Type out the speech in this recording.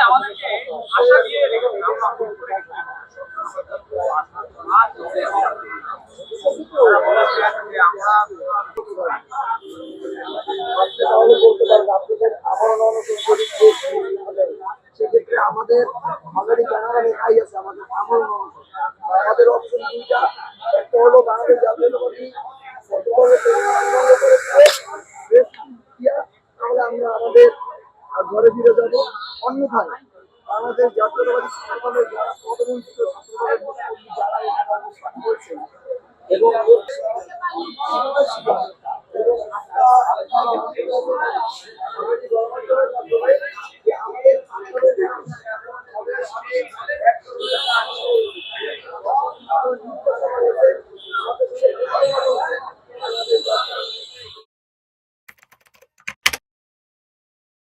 আমাদেরকে আশা দিয়ে রেখেছেন আমরা সেক্ষেত্রে আমাদের বাঙালি জানারা লেখাই আমাদের অপশন দুইটা। একটা হলো বাঙালি জাতীয়তাবাদী গতকালে করে দিয়ে দেশ দিয়া তাহলে আমরা আমাদের ঘরে ফিরে যাব অন্যথায় বাংলাদেশ জাতীয়তাবাদী ছাত্রদলের যারা পদবঞ্চিত এবং